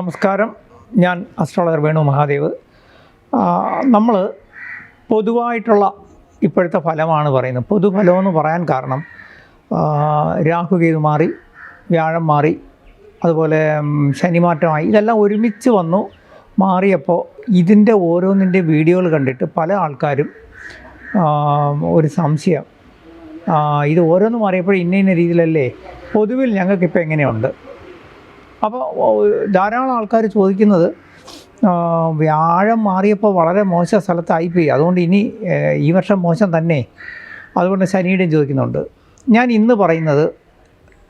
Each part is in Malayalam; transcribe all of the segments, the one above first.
നമസ്കാരം. ഞാൻ അസ്ട്രോളജർ വേണു മഹാദേവ്. നമ്മൾ പൊതുവായിട്ടുള്ള ഇപ്പോഴത്തെ ഫലമാണ് പറയുന്നത്. പൊതുഫലമെന്ന് പറയാൻ കാരണം രാഹു രാഹുകേതു മാറി വ്യാഴം മാറി അതുപോലെ ശനിമാറ്റമായി ഇതെല്ലാം ഒരുമിച്ച് വന്നു മാറിയപ്പോൾ ഇതിന്റെ ഓരോന്നിന്റെ വീഡിയോകൾ കണ്ടിട്ട് പല ആൾക്കാരും ഒരു സംശയം ഇത് ഓരോന്ന് മാറിയപ്പോൾ ഇന്ന ഇന്ന രീതിയിലല്ലേ? പൊതുവിൽ ഞങ്ങൾക്കിപ്പോൾ എങ്ങനെയുണ്ട്? അപ്പോൾ ധാരാളം ആൾക്കാർ ചോദിക്കുന്നത് വ്യാഴം മാറിയപ്പോൾ വളരെ മോശം സ്ഥലത്തായിപ്പോയി അതുകൊണ്ട് ഇനി ഈ വർഷം മോശം തന്നെ. അതുകൊണ്ട് ശനിയുടെയും ചോദിക്കുന്നുണ്ട്. ഞാൻ ഇന്ന് പറയുന്നത്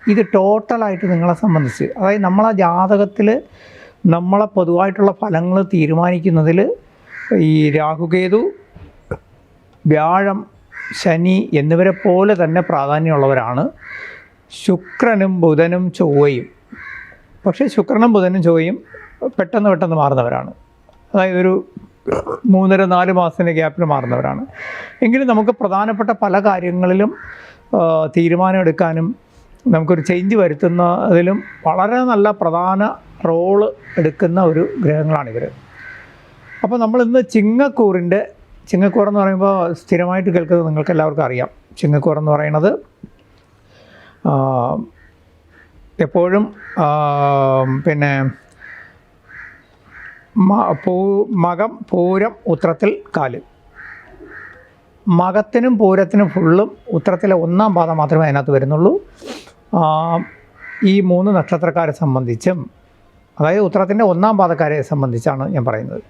ഇത് ടോട്ടലായിട്ട് നിങ്ങളെ സംബന്ധിച്ച് അതായത് നമ്മളെ ജാതകത്തിൽ നമ്മളെ പൊതുവായിട്ടുള്ള ഫലങ്ങൾ തീരുമാനിക്കുന്നതിൽ ഈ രാഹുകേതു വ്യാഴം ശനി എന്നിവരെ പോലെ തന്നെ പ്രാധാന്യമുള്ളവരാണ്. ശുക്രനും ബുധനും ചൊവ്വയും. പക്ഷേ ശുക്രനും ബുധനും ചൊവ്വയും പെട്ടെന്ന് പെട്ടെന്ന് മാറുന്നവരാണ്. അതായത് ഒരു മൂന്നര നാല് മാസത്തിന്റെ ഗ്യാപ്പിൽ മാറുന്നവരാണ്. എങ്കിലും നമുക്ക് പ്രധാനപ്പെട്ട പല കാര്യങ്ങളിലും തീരുമാനമെടുക്കാനും നമുക്കൊരു ചേഞ്ച് വരുത്തുന്നതിലും വളരെ നല്ല പ്രധാന റോൾ എടുക്കുന്ന ഒരു ഗ്രഹങ്ങളാണിവർ അപ്പോൾ നമ്മൾ ഇന്ന് ചിങ്ങക്കൂറിന്റെ ചിങ്ങക്കൂർ എന്ന് പറയുമ്പോൾ സ്ഥിരമായിട്ട് കേൾക്കുന്നത് നിങ്ങൾക്ക് എല്ലാവർക്കും അറിയാം. ചിങ്ങക്കൂർ എന്ന് പറയുന്നത് എപ്പോഴും പിന്നെ പൂ മകം പൂരം ഉത്രത്തിൽ കാൽ. മകത്തിനും പൂരത്തിനും ഫുള്ളും ഉത്രത്തിലെ ഒന്നാം പാദം മാത്രമേ അതിനകത്ത് വരുന്നുള്ളൂ. ഈ മൂന്ന് നക്ഷത്രക്കാരെ സംബന്ധിച്ചും അതായത് ഉത്രത്തിന്റെ ഒന്നാം പാദക്കാരെ സംബന്ധിച്ചാണ് ഞാൻ പറയുന്നത്.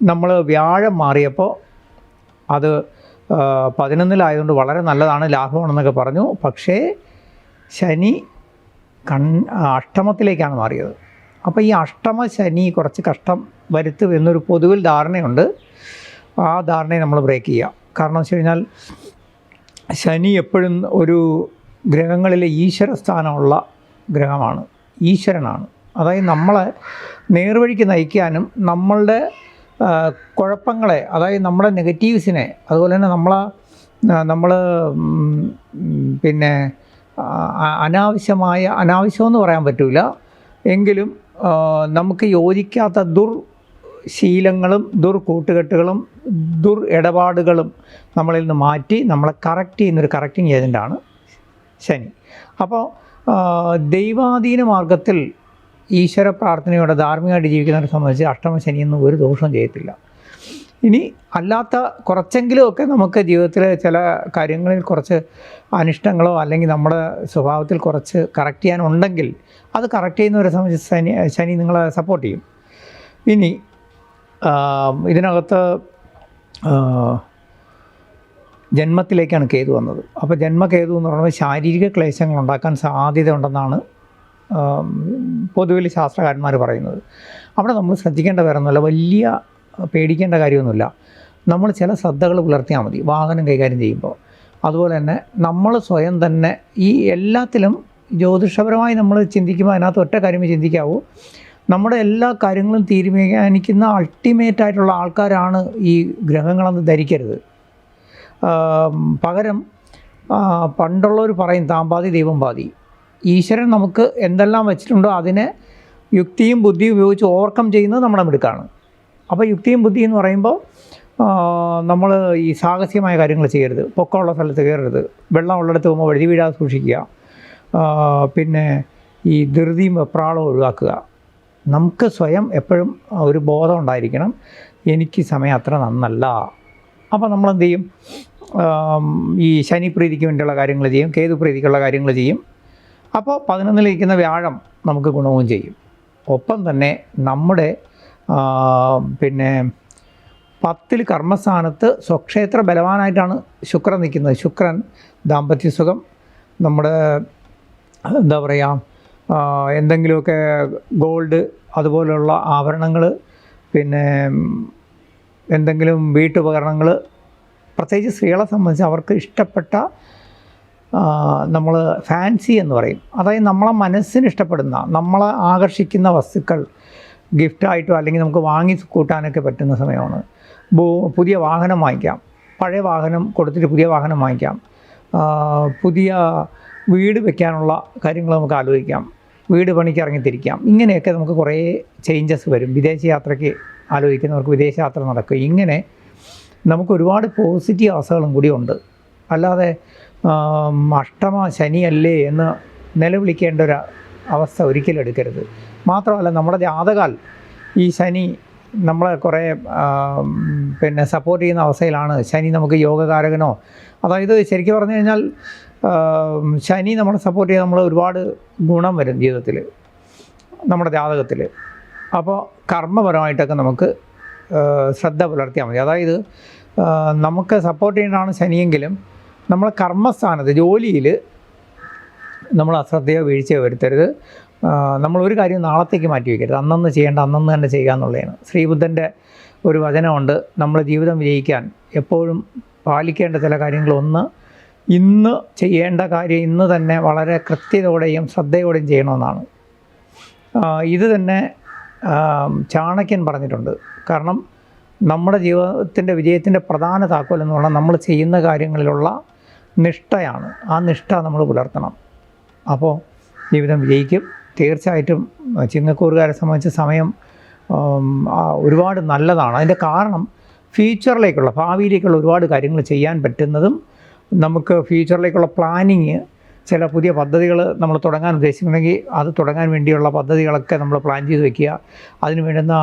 നമ്മൾ വ്യാഴം മാറിയപ്പോൾ അത് പതിനൊന്നിലായതുകൊണ്ട് വളരെ നല്ലതാണ് ലാഭമാണെന്നൊക്കെ പറഞ്ഞു. പക്ഷേ ശനി കൺ അഷ്ടമത്തിലേക്കാണ് മാറിയത്. അപ്പോൾ ഈ അഷ്ടമ ശനി കുറച്ച് കഷ്ടം വരുത്തും എന്നൊരു പൊതുവിൽ ധാരണയുണ്ട്. ആ ധാരണയെ നമ്മൾ ബ്രേക്ക് ചെയ്യുക കാരണം വെച്ച് കഴിഞ്ഞാൽ ശനി എപ്പോഴും ഒരു ഗ്രഹങ്ങളിലെ ഈശ്വര സ്ഥാനമുള്ള ഗ്രഹമാണ്. ഈശ്വരനാണ്. അതായത് നമ്മളെ നേർവഴിക്ക് നയിക്കാനും നമ്മളുടെ കുഴപ്പങ്ങളെ അതായത് നമ്മുടെ നെഗറ്റീവ്സിനെ അതുപോലെ തന്നെ നമ്മളെ നമ്മൾ പിന്നെ അനാവശ്യമായ അനാവശ്യമെന്ന് പറയാൻ പറ്റില്ല എങ്കിലും നമുക്ക് യോജിക്കാത്ത ദുർ ശീലങ്ങളും ദുർ കൂട്ടുകെട്ടുകളും ദുർ ഇടപാടുകളും നമ്മളിൽ നിന്ന് മാറ്റി നമ്മളെ കറക്റ്റ് ചെയ്യുന്നൊരു കറക്റ്റിംഗ് ഏജന്റാണ് ശനി. അപ്പോൾ ദൈവാധീന മാർഗത്തിൽ ഈശ്വര പ്രാർത്ഥനയോടെ ധാർമ്മികമായിട്ട് ജീവിക്കുന്നവരെ സംബന്ധിച്ച് അഷ്ടമ ശനിയൊന്നും ഒരു ദോഷവും ചെയ്യത്തില്ല. ഇനി അല്ലാത്ത കുറച്ചെങ്കിലുമൊക്കെ നമുക്ക് ജീവിതത്തിൽ ചില കാര്യങ്ങളിൽ കുറച്ച് അനിഷ്ടങ്ങളോ അല്ലെങ്കിൽ നമ്മുടെ സ്വഭാവത്തിൽ കുറച്ച് കറക്റ്റ് ചെയ്യാനുണ്ടെങ്കിൽ അത് കറക്റ്റ് ചെയ്യുന്നവരെ സംബന്ധിച്ച് ശനി ശനി നിങ്ങളെ സപ്പോർട്ട് ചെയ്യും. ഇനി ഇതിനകത്ത് ജന്മത്തിലേക്കാണ് കേതു വന്നത്. അപ്പോൾ ജന്മകേതു എന്ന് പറയുന്നത് ശാരീരിക ക്ലേശങ്ങൾ ഉണ്ടാക്കാൻ സാധ്യത ഉണ്ടെന്നാണ് പൊതുവിൽ ശാസ്ത്രകാരന്മാർ പറയുന്നത്. അവിടെ നമ്മൾ ശ്രദ്ധിക്കേണ്ട വേറൊന്നുമില്ല വലിയ പേടിക്കേണ്ട കാര്യമൊന്നുമില്ല. നമ്മൾ ചില ശ്രദ്ധകൾ പുലർത്തിയാൽ മതി. വാഹനം കൈകാര്യം ചെയ്യുമ്പോൾ. അതുപോലെ തന്നെ നമ്മൾ സ്വയം തന്നെ ഈ എല്ലാത്തിലും ജ്യോതിഷപരമായി നമ്മൾ ചിന്തിക്കുമ്പോൾ അതിനകത്ത് ഒറ്റ കാര്യമേ ചിന്തിക്കാവൂ. നമ്മുടെ എല്ലാ കാര്യങ്ങളും തീരുമാനിക്കുന്ന അൾട്ടിമേറ്റ് ആയിട്ടുള്ള ആൾക്കാരാണ് ഈ ഗ്രഹങ്ങളെന്ന് ധരിക്കരുത്. പകരം പണ്ടുള്ളവർ പറയും താമ്പാതി ദൈവം പാതി. ഈശ്വരൻ നമുക്ക് എന്തെല്ലാം വെച്ചിട്ടുണ്ടോ അതിനെ യുക്തിയും ബുദ്ധിയും ഉപയോഗിച്ച് ഓവർകം ചെയ്യുന്നത് നമ്മുടെ മിടുക്കാണ്. അപ്പോൾ യുക്തിയും ബുദ്ധി എന്ന് പറയുമ്പോൾ നമ്മൾ ഈ സാഹസികമായ കാര്യങ്ങൾ ചെയ്യരുത്. പൊക്കമുള്ള സ്ഥലത്ത് കയറരുത്. വെള്ളം ഉള്ളിടത്ത് പോകുമ്പോൾ വഴുതി വീഴാതെ സൂക്ഷിക്കുക. പിന്നെ ഈ ധൃതിയും വെപ്രാളം ഒഴിവാക്കുക. നമുക്ക് സ്വയം എപ്പോഴും ഒരു ബോധം ഉണ്ടായിരിക്കണം. എനിക്ക് സമയം അത്ര നന്നല്ല. അപ്പോൾ നമ്മളെന്ത് ചെയ്യും? ഈ ശനി പ്രീതിക്ക് വേണ്ടിയുള്ള കാര്യങ്ങൾ ചെയ്യും. കേതു പ്രീതിക്കുള്ള കാര്യങ്ങൾ ചെയ്യും. അപ്പോൾ പതിനൊന്നിലിരിക്കുന്ന വ്യാഴം നമുക്ക് ഗുണവും ചെയ്യും. ഒപ്പം തന്നെ നമ്മുടെ പിന്നെ പത്തിൽ കർമ്മസ്ഥാനത്ത് സ്വക്ഷേത്ര ബലവാനായിട്ടാണ് ശുക്രൻ നിൽക്കുന്നത്. ശുക്രൻ ദാമ്പത്യ സുഖം നമ്മുടെ എന്താ പറയുക എന്തെങ്കിലുമൊക്കെ ഗോൾഡ് അതുപോലുള്ള ആഭരണങ്ങൾ പിന്നെ എന്തെങ്കിലും വീട്ടുപകരണങ്ങൾ പ്രത്യേകിച്ച് സ്ത്രീകളെ സംബന്ധിച്ച് അവർക്ക് ഇഷ്ടപ്പെട്ട നമ്മൾ ഫാൻസി എന്ന് പറയും. അതായത് നമ്മളെ മനസ്സിന് ഇഷ്ടപ്പെടുന്ന നമ്മളെ ആകർഷിക്കുന്ന വസ്തുക്കൾ ഗിഫ്റ്റായിട്ടോ അല്ലെങ്കിൽ നമുക്ക് വാങ്ങി കൂട്ടാനൊക്കെ പറ്റുന്ന സമയമാണ്. പുതിയ വാഹനം വാങ്ങിക്കാം. പഴയ വാഹനം കൊടുത്തിട്ട് പുതിയ വാഹനം വാങ്ങിക്കാം. പുതിയ വീട് വെക്കാനുള്ള കാര്യങ്ങൾ നമുക്ക് ആലോചിക്കാം. വീട് പണിക്ക് ഇറങ്ങിത്തിരിക്കാം ഇങ്ങനെയൊക്കെ നമുക്ക് കുറേ ചേഞ്ചസ് വരും. വിദേശ യാത്രയ്ക്ക് ആലോചിക്കുന്നവർക്ക് വിദേശ യാത്ര നടക്കും. ഇങ്ങനെ നമുക്ക് ഒരുപാട് പോസിറ്റീവ് അവസ്ഥകളും കൂടി ഉണ്ട്. അല്ലാതെ അഷ്ടമ ശനിയല്ലേ എന്ന് നിലവിളിക്കേണ്ട ഒരു അവസ്ഥ ഒരിക്കലും എടുക്കരുത്. മാത്രമല്ല നമ്മുടെ ജാതകാൽ ഈ ശനി നമ്മളെ കുറേ പിന്നെ സപ്പോർട്ട് ചെയ്യുന്ന അവസ്ഥയിലാണ്. ശനി നമുക്ക് യോഗകാരകനോ അതായത് ശരിക്കും പറഞ്ഞു കഴിഞ്ഞാൽ ശനി നമ്മളെ സപ്പോർട്ട് ചെയ്ത് നമ്മൾ ഒരുപാട് ഗുണം വരും ജീവിതത്തിൽ നമ്മുടെ ജാതകത്തിൽ അപ്പോൾ കർമ്മപരമായിട്ടൊക്കെ നമുക്ക് ശ്രദ്ധ പുലർത്തിയാൽ മതി. അതായത് നമുക്ക് സപ്പോർട്ട് ചെയ്യുന്നതാണ് ശനിയെങ്കിലും നമ്മളെ കർമ്മസ്ഥാനത്ത് ജോലിയിൽ നമ്മൾ അശ്രദ്ധയോ വീഴ്ചയോ വരുത്തരുത്. നമ്മളൊരു കാര്യം നാളത്തേക്ക് മാറ്റി വയ്ക്കരുത്. അന്നന്ന് ചെയ്യേണ്ട അന്നന്ന് തന്നെ ചെയ്യുക എന്നുള്ളതാണ്. ശ്രീബുദ്ധന്റെ ഒരു വചനമുണ്ട് നമ്മൾ ജീവിതം വിജയിക്കാൻ എപ്പോഴും പാലിക്കേണ്ട ചില കാര്യങ്ങളൊന്ന് ഇന്ന് ചെയ്യേണ്ട കാര്യം ഇന്ന് തന്നെ വളരെ കൃത്യതയോടെയും ശ്രദ്ധയോടെയും ചെയ്യണമെന്നാണ്. ഇത് തന്നെ ചാണക്യൻ പറഞ്ഞിട്ടുണ്ട്. കാരണം നമ്മുടെ ജീവിതത്തിന്റെ വിജയത്തിന്റെ പ്രധാന താക്കോൽ എന്ന് പറഞ്ഞാൽ നമ്മൾ ചെയ്യുന്ന കാര്യങ്ങളിലുള്ള നിഷ്ഠയാണ്. ആ നിഷ്ഠ നമ്മൾ പുലർത്തണം. അപ്പോൾ ജീവിതം വിജയിക്കും. തീർച്ചയായിട്ടും ചിങ്ങക്കൂറുകാരെ സംബന്ധിച്ച് സമയം ഒരുപാട് നല്ലതാണ്. അതിന്റെ കാരണം ഫ്യൂച്ചറിലേക്കുള്ള ഭാവിയിലേക്കുള്ള ഒരുപാട് കാര്യങ്ങൾ ചെയ്യാൻ പറ്റുന്നതും നമുക്ക് ഫ്യൂച്ചറിലേക്കുള്ള പ്ലാനിങ് ചില പുതിയ പദ്ധതികൾ നമ്മൾ തുടങ്ങാൻ ഉദ്ദേശിക്കുന്നെങ്കിൽ അത് തുടങ്ങാൻ വേണ്ടിയുള്ള പദ്ധതികളൊക്കെ നമ്മൾ പ്ലാൻ ചെയ്ത് വെക്കുക. അതിന് വേണ്ടുന്ന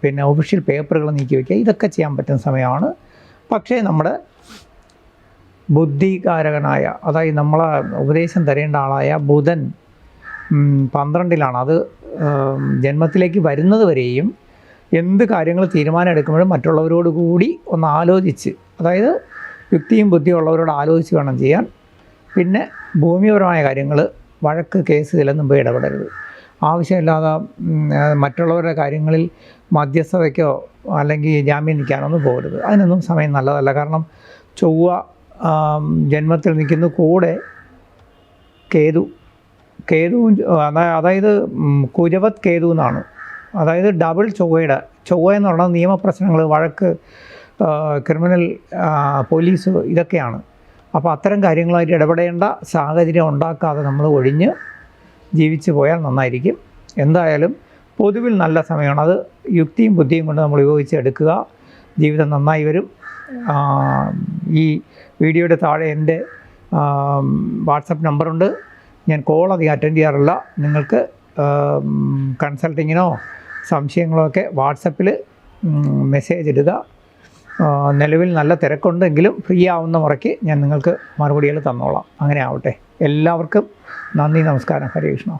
പിന്നെ ഒഫീഷ്യൽ പേപ്പറുകൾ നീക്കി വയ്ക്കുക ഇതൊക്കെ ചെയ്യാൻ പറ്റുന്ന സമയമാണ്. പക്ഷേ നമ്മുടെ ബുദ്ധികാരകനായ അതായത് നമ്മളെ ഉപദേശം തരേണ്ട ആളായ ബുധൻ പന്ത്രണ്ടിലാണ്. അത് ജന്മത്തിലേക്ക് വരുന്നത് വരെയും എന്ത് കാര്യങ്ങൾ തീരുമാനം എടുക്കുമ്പോഴും മറ്റുള്ളവരോട് കൂടി ഒന്ന് ആലോചിച്ച് അതായത് യുക്തിയും ബുദ്ധിയും ഉള്ളവരോട് ആലോചിച്ച് വേണം ചെയ്യാൻ. പിന്നെ ഭൂമിപരമായ കാര്യങ്ങൾ വഴക്ക് കേസ് ഇതിലൊന്നും പോയി ഇടപെടരുത്. ആവശ്യമില്ലാതെ മറ്റുള്ളവരുടെ കാര്യങ്ങളിൽ മധ്യസ്ഥതയ്ക്കോ അല്ലെങ്കിൽ ജാമ്യം നിൽക്കാനൊന്നും പോകരുത്. അതിനൊന്നും സമയം നല്ലതല്ല. കാരണം ചൊവ്വ ജന്മത്തിൽ നിൽക്കുന്ന കൂടെ കേതു അതാ- അതായത് കുരവത് കേതു എന്നാണ്. അതായത് ഡബിൾ ചൊവ്വയുടെ ചൊവ്വ എന്ന് പറഞ്ഞാൽ നിയമപ്രശ്നങ്ങൾ വഴക്ക് ക്രിമിനൽ പോലീസ് ഇതൊക്കെയാണ്. അപ്പോൾ അത്തരം കാര്യങ്ങളായിട്ട് ഇടപെടേണ്ട സാഹചര്യം ഉണ്ടാക്കാതെ നമ്മൾ ഒഴിഞ്ഞ് ജീവിച്ചു പോയാൽ നന്നായിരിക്കും. എന്തായാലും പൊതുവിൽ നല്ല സമയമാണ്. അത് യുക്തിയും ബുദ്ധിയും കൊണ്ട് നമ്മൾ ഉപയോഗിച്ചെടുക്കുക ജീവിതം നന്നായി വരും. ഈ വീഡിയോയുടെ താഴെ എന്റെ വാട്സപ്പ് നമ്പറുണ്ട്. ഞാൻ കോൾ അധികം അറ്റൻഡ് ചെയ്യാറില്ല. നിങ്ങൾക്ക് കൺസൾട്ടിങ്ങിനോ സംശയങ്ങളോ ഒക്കെ വാട്സപ്പിൽ മെസ്സേജ് ഇടുക. നിലവിൽ നല്ല തിരക്കുണ്ടെങ്കിലും ഫ്രീ ആവുന്ന മുറയ്ക്ക് ഞാൻ നിങ്ങൾക്ക് മറുപടികൾ തന്നോളാം. അങ്ങനെ ആവട്ടെ. എല്ലാവർക്കും നന്ദി നമസ്കാരം. ഹരേ കൃഷ്ണ.